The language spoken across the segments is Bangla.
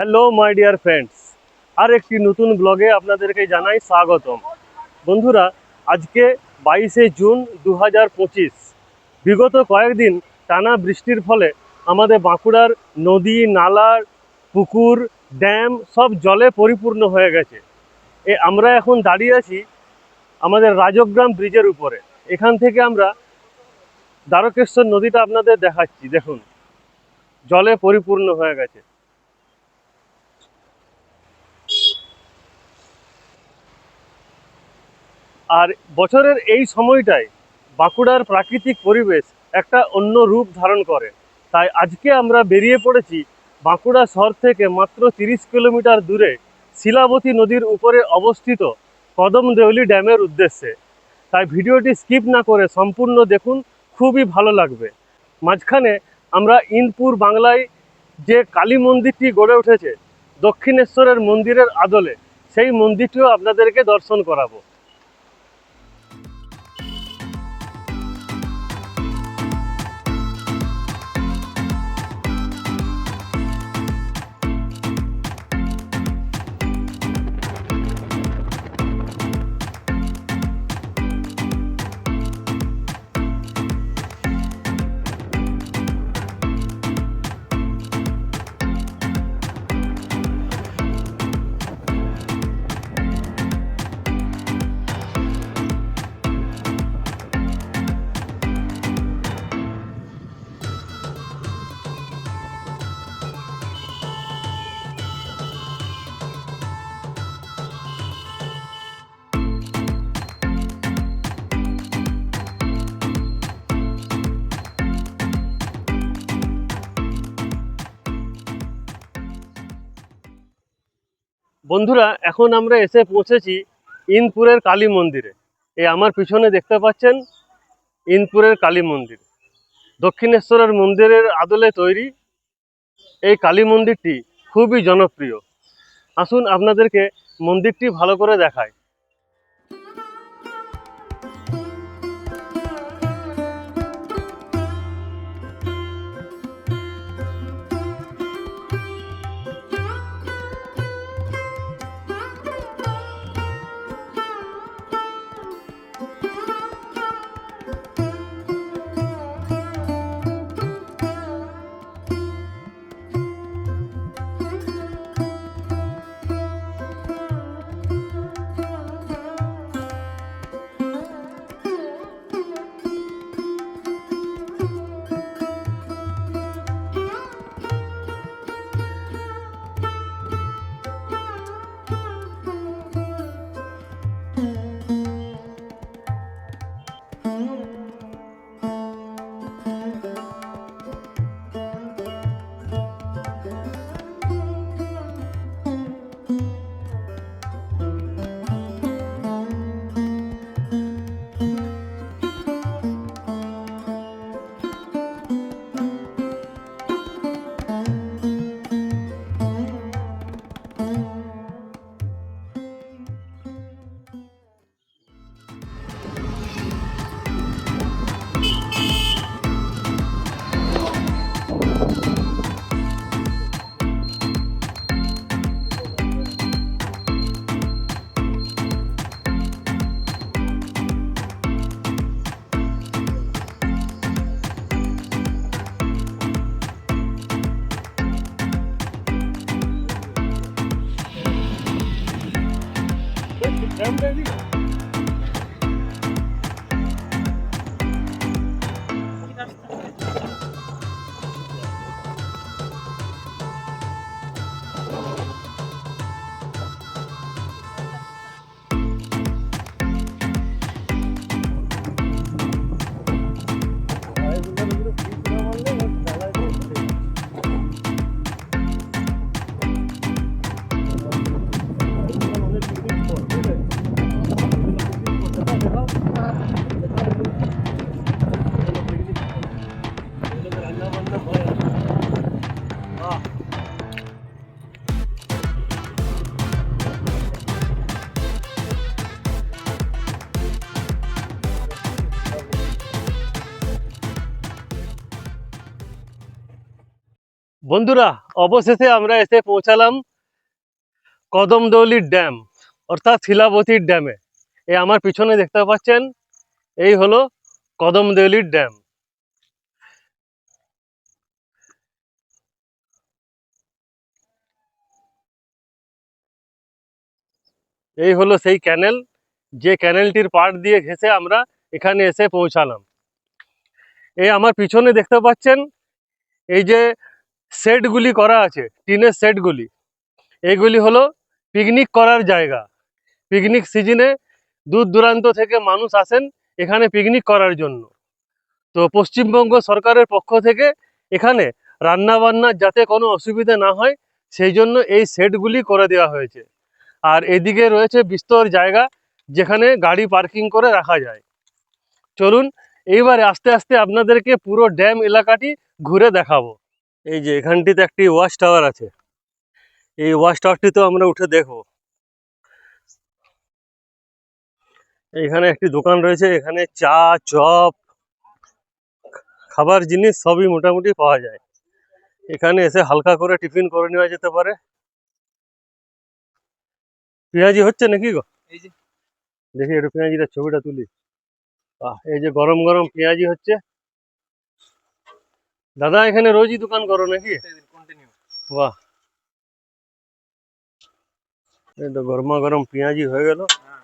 হ্যালো মাই ডিয়ার ফ্রেন্ডস আর একটি নতুন ব্লগে আপনাদেরকে জানাই স্বাগতম। বন্ধুরা, আজকে বাইশে জুন দু বিগত কয়েকদিন টানা বৃষ্টির ফলে আমাদের বাঁকুড়ার নদী, নালা, পুকুর, ড্যাম সব জলে পরিপূর্ণ হয়ে গেছে। এ, আমরা এখন দাঁড়িয়ে আছি আমাদের রাজগ্রাম ব্রিজের উপরে। এখান থেকে আমরা দ্বারকেশ্বর নদীটা আপনাদের দেখাচ্ছি। দেখুন, জলে পরিপূর্ণ হয়ে গেছে। আর বছরের এই সময়টায় বাঁকুড়ার প্রাকৃতিক পরিবেশ একটা অন্য রূপ ধারণ করে। তাই আজকে আমরা বেরিয়ে পড়েছি বাঁকুড়া শহর থেকে মাত্র তিরিশ কিলোমিটার দূরে শিলাবতী নদীর উপরে অবস্থিত কদম দেউলি ড্যামের উদ্দেশ্যে। তাই ভিডিওটি স্কিপ না করে সম্পূর্ণ দেখুন, খুবই ভালো লাগবে। মাঝখানে আমরা ইনপুর বাংলায় যে কালী মন্দিরটি গড়ে উঠেছে, দক্ষিণেশ্বরের মন্দিরের আদলে, সেই মন্দিরটিও আপনাদেরকে দর্শন করাবো। বন্ধুরা, এখন আমরা এসে পৌঁছেছি ইনপুরের কালী মন্দিরে। এই আমার পিছনে দেখতে পাচ্ছেন ইনপুরের কালী মন্দির। দক্ষিণেশ্বরের মন্দিরের আদলে তৈরি এই কালী মন্দিরটি খুবই জনপ্রিয়। আসুন আপনাদেরকে মন্দিরটি ভালো করে দেখায় Thank you. বন্ধুরা, অবশেষে আমরা এসে পৌঁছালাম কদমদৌলির ড্যাম, অর্থাৎ শিলাবতীর ড্যামে। এই আমার পিছনে দেখতে পাচ্ছেন, এই হলো কদমদৌলির ড্যাম। এই হলো সেই ক্যানেল যে ক্যানেলটির পাড় দিয়ে ঘেঁষে আমরা এখানে এসে পৌঁছালাম। এই আমার পিছনে দেখতে পাচ্ছেন, এই যে সেটগুলি করা আছে, টিনের সেটগুলি। এইগুলি হলো পিকনিক করার জায়গা। পিকনিক সিজনে দূর দূরান্ত থেকে মানুষ আসেন এখানে পিকনিক করার জন্য। তো পশ্চিমবঙ্গ সরকারের পক্ষ থেকে এখানে রান্না বান্নার যাতে কোনো অসুবিধা না হয়, সেই জন্য এই সেটগুলি করে দেওয়া হয়েছে। আর এদিকে রয়েছে বিস্তর জায়গা যেখানে গাড়ি পার্কিং করে রাখা যায়। চলুন, এইবারে আস্তে আস্তে আপনাদেরকে পুরো ড্যাম এলাকাটি ঘুরে দেখাবো। এই যে এখানটিতে একটি ওয়াচ টাওয়ার আছে। এই ওয়াচ টাওয়ারটিতেও আমরা উঠে দেখব। এইখানে একটি দোকান রয়েছে এখানে চা চপ খাবার জিনিস সবই মোটামুটি পাওয়া যায়। এখানে এসে হালকা করে টিফিন করে নেওয়া যেতে পারে। পেঁয়াজি হচ্ছে নাকি গো? এই যে। দেখি একটু পেঁয়াজিটা ছবিটা তুলি। বাহ এই যে গরম গরম পেঁয়াজি হচ্ছে। দাদা এখানে রোজই দোকান করো নাকি? বাহ। এই তো গরমা গরম পেঁয়াজি হয়ে গেল। হ্যাঁ।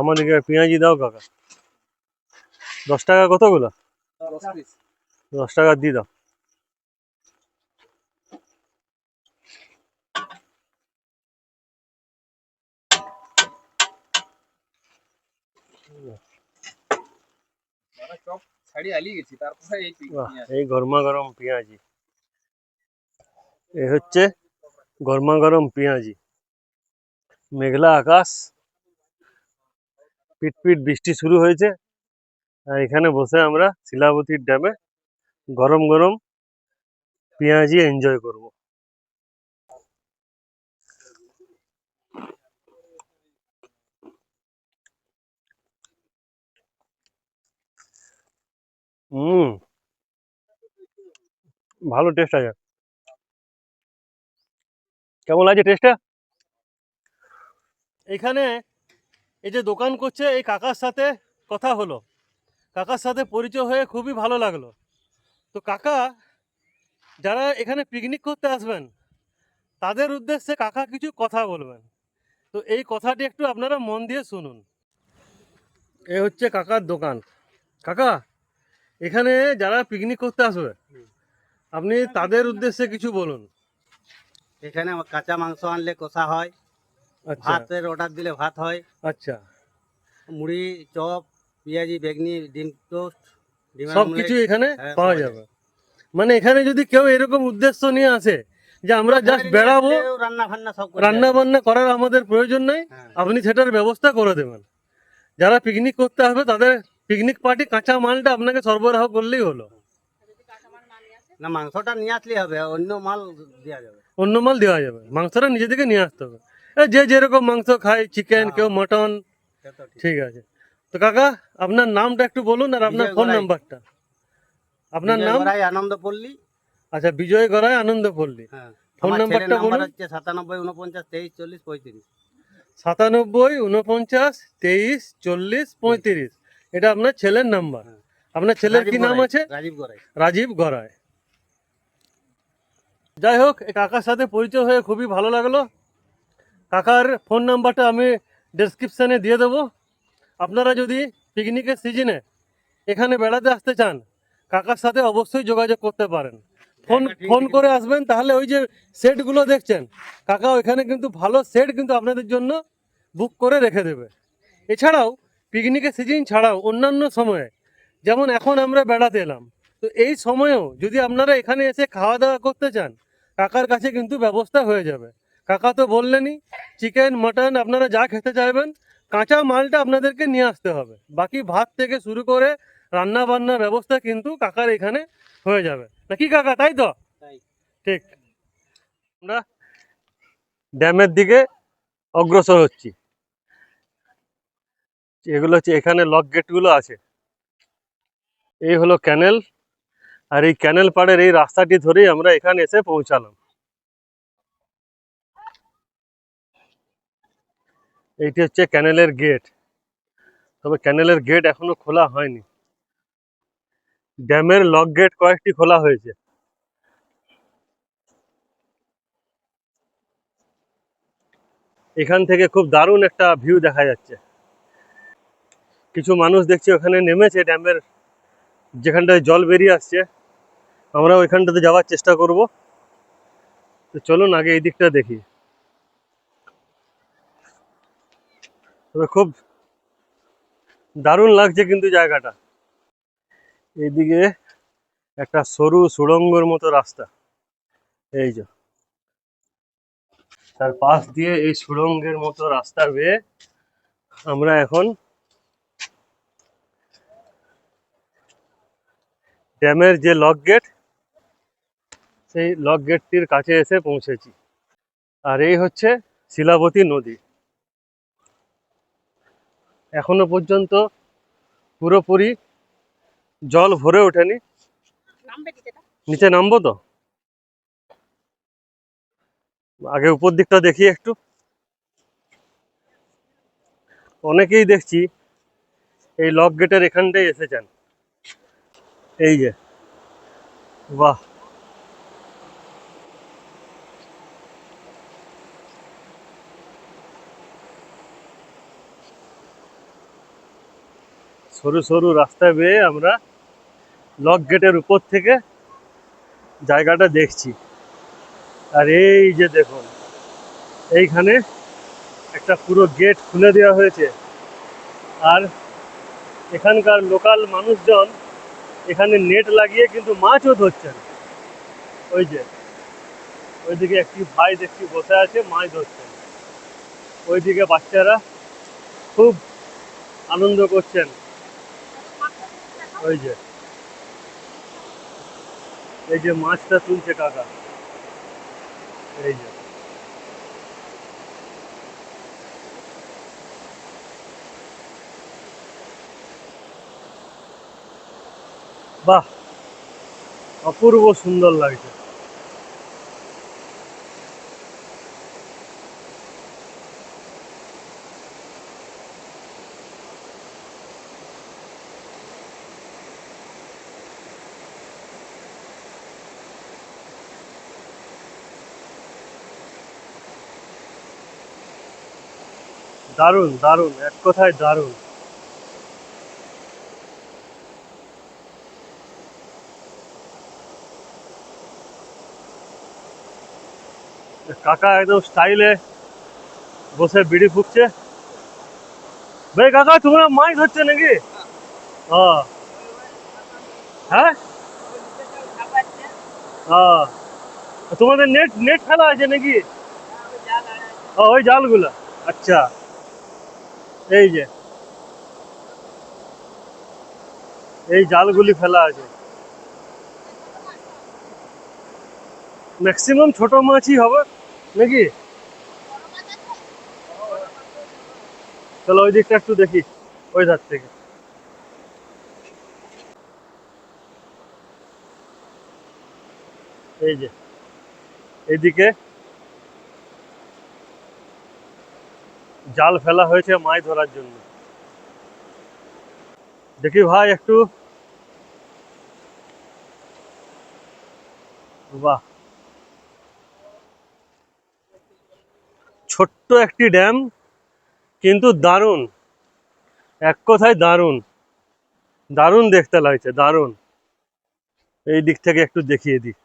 আমাদেরকে পেঁয়াজি দাও কাকা। দশ টাকা কতগুলো? দশ টাকা দিয়ে দাও। মানে সব ছাড়ি আলিয়ে গেছি তারপরে এই। এই গরমা গরম পেঁয়াজি। এ হচ্ছে গরমা গরম পেঁয়াজি। মেঘলা আকাশ পিটপিট পিট বৃষ্টি শুরু হয়েছে। আর এখানে বসে আমরা শিলাবতীর ড্যামে গরম গরম পেঁয়াজি এনজয় করব। হুম ভালো টেস্ট আছে। কেমন লাগছে টেস্টটা এখানে এই যে দোকান করছে, এই কাকার সাথে কথা হলো। কাকার সাথে পরিচয় হয়ে খুবই ভালো লাগল। তো কাকা, যারা এখানে পিকনিক করতে আসবেন, তাদের উদ্দেশ্যে কাকা কিছু কথা বলবেন। তো এই কথাটি একটু আপনারা মন দিয়ে শুনুন। এ হচ্ছে কাকার দোকান। কাকা এখানে যারা পিকনিক করতে আসবে আপনি তাদের উদ্দেশ্যে কিছু বলুন। এখানে কাঁচা মাংস আনলে কষা হয় আচ্ছা। ভাতের অর্ডার দিলে ভাত হয়। আচ্ছা। মুড়ি চপ পেঁয়াজি বেগনি ডিম টোস্ট সব। কিছু এখানে হ্যাঁ, পাওয়া যাবে। মানে এখানে যদি কেউ এরকম উদ্দেশ্য নিয়ে আসে যে আমরা জাস্ট বেড়াবো রান্না ফান্না সব রান্না বান্না করার আমাদের প্রয়োজন নাই হ্যাঁ। আপনি সেটার ব্যবস্থা করে দেবেন। যারা পিকনিক করতে আসবে তাদের পিকনিক পার্টি কাঁচা মালটা আপনাকে সরবরাহ করলেই হলো। না মাংসটা নিয়ে আসলেই হবে অন্য মাল দেওয়া যাবে। অন্য মাল দেওয়া যাবে মাংসটা নিজে থেকে নিয়ে আসতে হবে। যে যেরকম মাংস খায় চিকেন হ্যাঁ। কেউ মটন ঠিক। ঠিক আছে। তো কাকা আপনার নামটা একটু বলুন আর আপনার ফোন। নাম্বারটা আপনার নাম? আনন্দ পল্লী। আচ্ছা বিজয় গড়াই আনন্দ পল্লী। হ্যাঁ ফোন ছেলের নাম্বারটা বলুন। সাতানব্বই উনপঞ্চাশ তেইশ চল্লিশ পঁয়ত্রিশ। সাতানব্বই উনপঞ্চাশ তেইশ চল্লিশ পঁয়ত্রিশ। এটা আপনার ছেলের নাম্বার। হ্যাঁ। আপনার ছেলের কি নাম আছে? রাজীব গড়াই। রাজীব গড়ায় যাই হোক কাকার সাথে পরিচয় হয়ে খুবই ভালো লাগল। কাকার ফোন নাম্বারটা আমি ডেসক্রিপশানে দিয়ে দেবো। আপনারা যদি পিকনিকের সিজনে এখানে বেড়াতে আসতে চান কাকার সাথে অবশ্যই যোগাযোগ করতে পারেন। ফোন ফোন করে আসবেন তাহলে ওই যে সেটগুলো দেখছেন কাকা ওইখানে কিন্তু ভালো সেট কিন্তু আপনাদের জন্য বুক করে রেখে দেবে। এছাড়াও পিকনিকের সিজন ছাড়াও অন্যান্য সময়ে যেমন এখন আমরা বেড়াতে এলাম। তো এই সময়েও যদি আপনারা এখানে এসে খাওয়া দাওয়া করতে চান কাকার কাছে কিন্তু ব্যবস্থা হয়ে যাবে। কাকা তো বললেনই চিকেন মাটন আপনারা যা খেতে চাইবেন কাঁচা মালটা আপনাদেরকে নিয়ে আসতে হবে। বাকি ভাত থেকে শুরু করে রান্না বান্নার ব্যবস্থা কিন্তু কাকার এখানে হয়ে যাবে। নাকি কাকা তাই তো? ঠিক। আমরা ড্যামের দিকে অগ্রসর হচ্ছি। এগুলো হচ্ছে এখানে লক গেটগুলো আছে। এই হলো ক্যানেল আর এই ক্যানেল পাড়ের এই রাস্তাটি ধরেই আমরা এখানে এসে পৌঁছালাম। এইটি হচ্ছে ক্যানেলের গেট তবে ক্যানেলের গেট এখনও খোলা হয়নি। ড্যামের লক গেট কয়েকটি খোলা হয়েছে। এখান থেকে খুব দারুণ একটা ভিউ দেখা যাচ্ছে। কিছু মানুষ দেখছি ওখানে নেমেছে ড্যামের যেখানটায় জল বেরিয়ে আসছে। আমরা ওইখানটাতে যাওয়ার চেষ্টা করব। তো চলুন আগে এই দিকটা দেখি। তবে খুব দারুণ লাগছে কিন্তু জায়গাটা। এইদিকে একটা সরু সুড়ঙ্গর মতো রাস্তা। এই যে। তার পাশ দিয়ে এই সুড়ঙ্গের মতো রাস্তা বেয়ে আমরা এখন ড্যামের যে লক গেট, সেই লক গেটটির কাছে এসে পৌঁছেছি। আর এই হচ্ছে শিলাবতী নদী। এখনও পর্যন্ত পুরোপুরি জল ভরে ওঠেনি। নিচে নামবো তো? আগে উপর দিকটা দেখি একটু। অনেকেই দেখছি এই লক গেটের এখানটাই এসেছেন। এই যে। বাহ। সরু সরু রাস্তা বেয়ে আমরা লক গেটের উপর থেকে জায়গাটা দেখছি। আর এই যে দেখুন, এইখানে একটা পুরো গেট খুলে দেওয়া হয়েছে। আর এখানকার লোকাল মানুষজন এখানে নেট লাগিয়ে কিন্তু মাছও ধরছেন ওই যে, ওইদিকে একটি ভাই দেখছি বসে আছে, মাছ ধরছেন ওইদিকে বাচ্চারা খুব আনন্দ করছেন। ওই যে, এই যে মাছটা তুলছে কাকা। এই যে। বাহ অপূর্ব সুন্দর লাগছে। দারুণ দারুণ এক কথায় দারুণ। কাকা একদম স্টাইলে বসে বিড়ি ফুকছে। ভাই কাকা তোমরা মাছ ধরছে নাকি? ও। হ্যাঁ? তোমাদের নেট নেট ফেলা আছে নাকি? ওই জালগুলো। আচ্ছা। এই যে। এই জালগুলি ফেলা আছে। ম্যাক্সিমাম ছোট মাছই হবে। নাকি? ওই দিকটা একটু দেখি, ওই ধার থেকে। এই যে, এইদিকে জাল ফেলা হয়েছে মাছ ধরার জন্য। দেখি ভাই একটু। বাহ ছোট্ট একটি ড্যাম, কিন্তু দারুণ। এক কথায় দারুণ। দারুণ দেখতে লাগছে, দারুণ। এই দিক থেকে একটু দেখিয়ে দিই।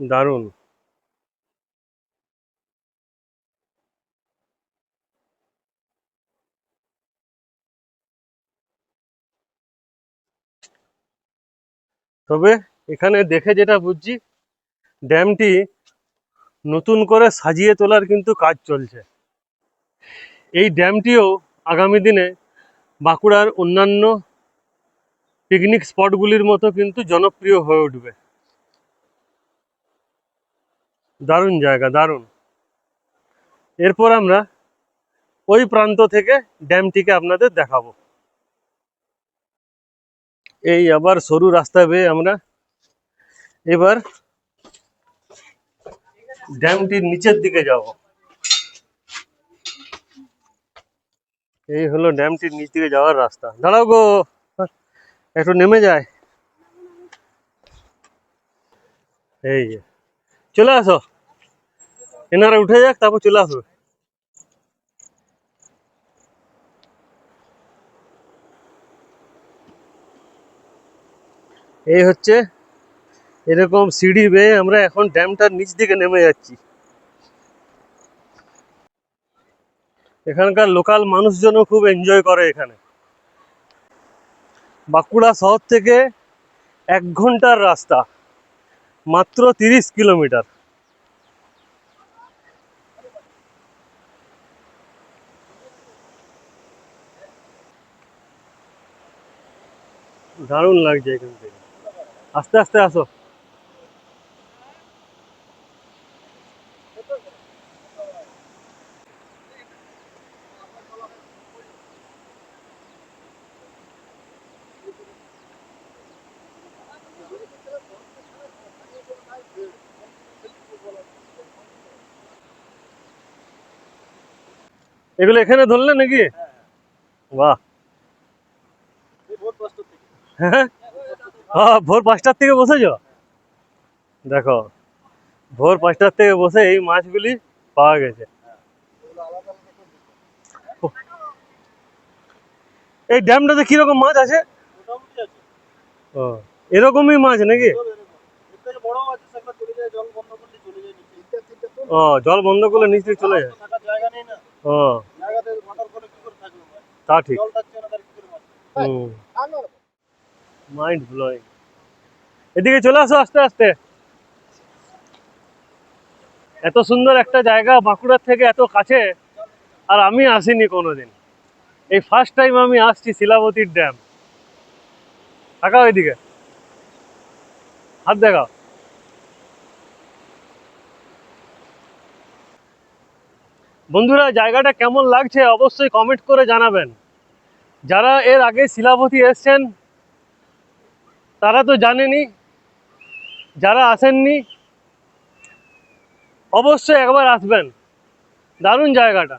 দারুণ। তবে এখানে দেখে যেটা বুঝছি ড্যামটি নতুন করে সাজিয়ে তোলার কিন্তু কাজ চলছে। এই ড্যামটিও আগামী দিনে বাঁকুড়ার অন্যান্য পিকনিক স্পটগুলির মতো কিন্তু জনপ্রিয় হয়ে উঠবে। দারুণ জায়গা, দারুণ। এরপর আমরা ওই প্রান্ত থেকে ড্যামটিকে আপনাদের দেখাবো। এই আবার সরু রাস্তা বেয়ে আমরা এবার ড্যামটির নিচের দিকে যাব। এই হলো ড্যামটির নিচ দিকে যাওয়ার রাস্তা। দাঁড়াও গো, একটু নেমে যায় এই যে, চলে আসো। এনারা উঠে যাক, তারপর চলে আসবে। এই হচ্ছে এরকম সিঁড়ি বেয়ে আমরা এখন ড্যামটার নিচ দিকে নেমে যাচ্ছি। এখানকার লোকাল মানুষজনও খুব এনজয় করে এখানে। বাঁকুড়া শহর থেকে এক ঘণ্টার রাস্তা, মাত্র তিরিশ কিলোমিটার। দারুণ লাগছে এখান থেকে। আস্তে আস্তে আসো। এগুলো এখানে ধরলে নাকি? বাহ। হ্যাঁ? ভোর পাঁচটার থেকে বসেছ? দেখো, ভোর পাঁচটার থেকে বসে এই মাছগুলি পাওয়া গেছে। এই ড্যামটাতে কীরকম মাছ আছে? ও, এরকমই মাছ নাকি? ও, জল বন্ধ করলে থেকে চলে যায়। ও। তা ঠিক। মাইন্ড এদিকে চলে আসো আস্তে আস্তে। এত সুন্দর একটা জায়গা বাঁকুড়ার থেকে এত কাছে, আর আমি আসিনি কোনোদিন। এই ফার্স্ট টাইম আমি আসছি শিলাবতীর ড্যাম তাকাও এদিকে। হাত দেখাও। বন্ধুরা, জায়গাটা কেমন লাগছে অবশ্যই কমেন্ট করে জানাবেন। যারা এর আগে শিলাপতি এসছেন, তারা তো জানেনি যারা আসেননি, অবশ্যই একবার আসবেন। দারুণ জায়গাটা।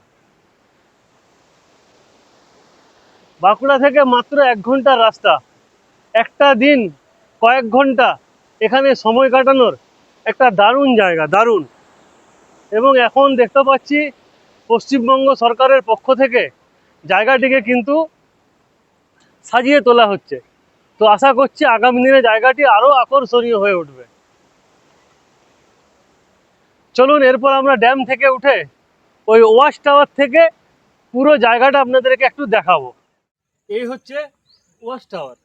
বাঁকুড়া থেকে মাত্র এক ঘণ্টার রাস্তা। একটা দিন, কয়েক ঘণ্টা এখানে সময় কাটানোর একটা দারুণ জায়গা, দারুণ। এবং এখন দেখতে পাচ্ছি পশ্চিমবঙ্গ সরকারের পক্ষ থেকে জায়গাটিকে কিন্তু সাজিয়ে তোলা হচ্ছে। তো আশা করছি আগামী দিনে জায়গাটি আরও আকর্ষণীয় হয়ে উঠবে। চলুন, এরপর আমরা ড্যাম থেকে উঠে ওই ওয়াশ টাওয়ার থেকে পুরো জায়গাটা আপনাদেরকে একটু দেখাবো। এই হচ্ছে ওয়াশ টাওয়ার।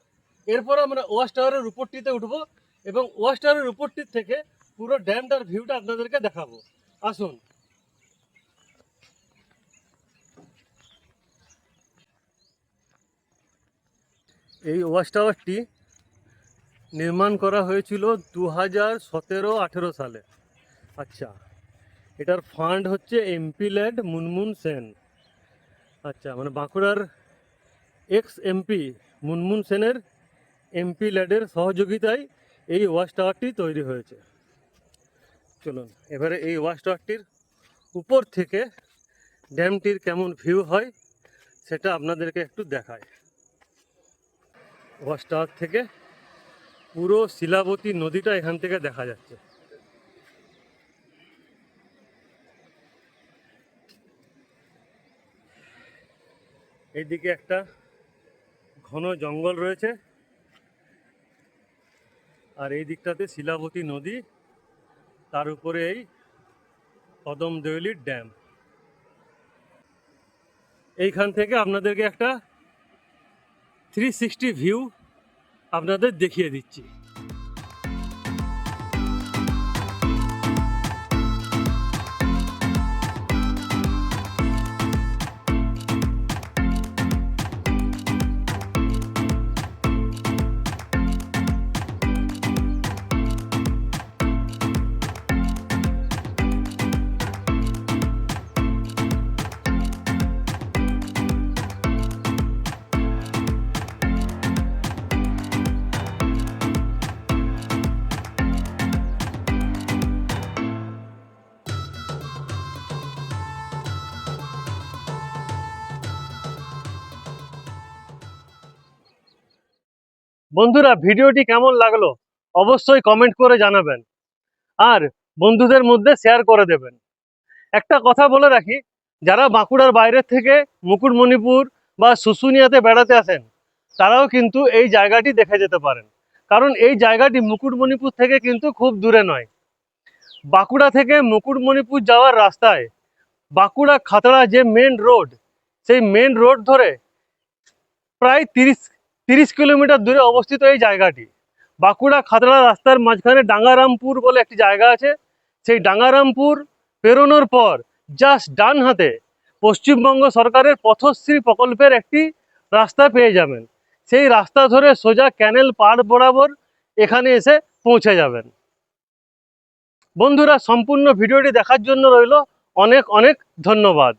এরপর আমরা ওয়াশ টাওয়ারের উপরটিতে উঠবো এবং ওয়াশ টাওয়ারের উপরটির থেকে পুরো ড্যামটার ভিউটা আপনাদেরকে দেখাবো। আসুন। এই ওয়াচ টাওয়ারটি নির্মাণ করা হয়েছিল দু হাজার সতেরো আঠেরো সালে। আচ্ছা এটার ফান্ড হচ্ছে এমপি ল্যাড মুনমুন সেন। আচ্ছা মানে বাঁকুড়ার এক্স এমপি মুনমুন সেনের এমপি ল্যাডের সহযোগিতায় এই ওয়াচ টাওয়ারটি তৈরি হয়েছে। চলুন, এবারে এই ওয়াচ টাওয়ারটির উপর থেকে ড্যামটির কেমন ভিউ হয় সেটা আপনাদেরকে একটু দেখায় ওয়াচ টাওয়ার থেকে পুরো শিলাবতী নদীটা এখান থেকে দেখা যাচ্ছে। এইদিকে একটা ঘন জঙ্গল রয়েছে আর এই দিকটাতে শিলাবতী নদী, তার উপরে এই কদম ড্যাম। এইখান থেকে আপনাদেরকে একটা থ্রি সিক্সটি ভিউ আপনাদের দেখিয়ে দিচ্ছি। বন্ধুরা, ভিডিওটি কেমন লাগল অবশ্যই কমেন্ট করে জানাবেন। আর বন্ধুদের মধ্যে শেয়ার করে দেবেন। একটা কথা বলে রাখি, যারা বাঁকুড়ার বাইরের থেকে মুকুটমণিপুর বা শুশুনিয়াতে বেড়াতে আসেন, তারাও কিন্তু এই জায়গাটি দেখে যেতে পারেন। কারণ এই জায়গাটি মুকুটমণিপুর থেকে কিন্তু খুব দূরে নয়। বাঁকুড়া থেকে মুকুটমণিপুর যাওয়ার রাস্তায় বাঁকুড়া খাতড়া যে মেন রোড সেই মেন রোড ধরে প্রায় তিরিশ তিরিশ কিলোমিটার দূরে অবস্থিত এই জায়গাটি। বাঁকুড়া খাতড়া রাস্তার মাঝখানে ডাঙ্গারামপুর বলে একটি জায়গা আছে। সেই ডাঙ্গারামপুর পেরোনোর পর জাস্ট ডান হাতে পশ্চিমবঙ্গ সরকারের পথশ্রী প্রকল্পের একটি রাস্তা পেয়ে যাবেন। সেই রাস্তা ধরে সোজা ক্যানেল পাড় বরাবর এখানে এসে পৌঁছে যাবেন। বন্ধুরা, সম্পূর্ণ ভিডিওটি দেখার জন্য রইল অনেক অনেক ধন্যবাদ।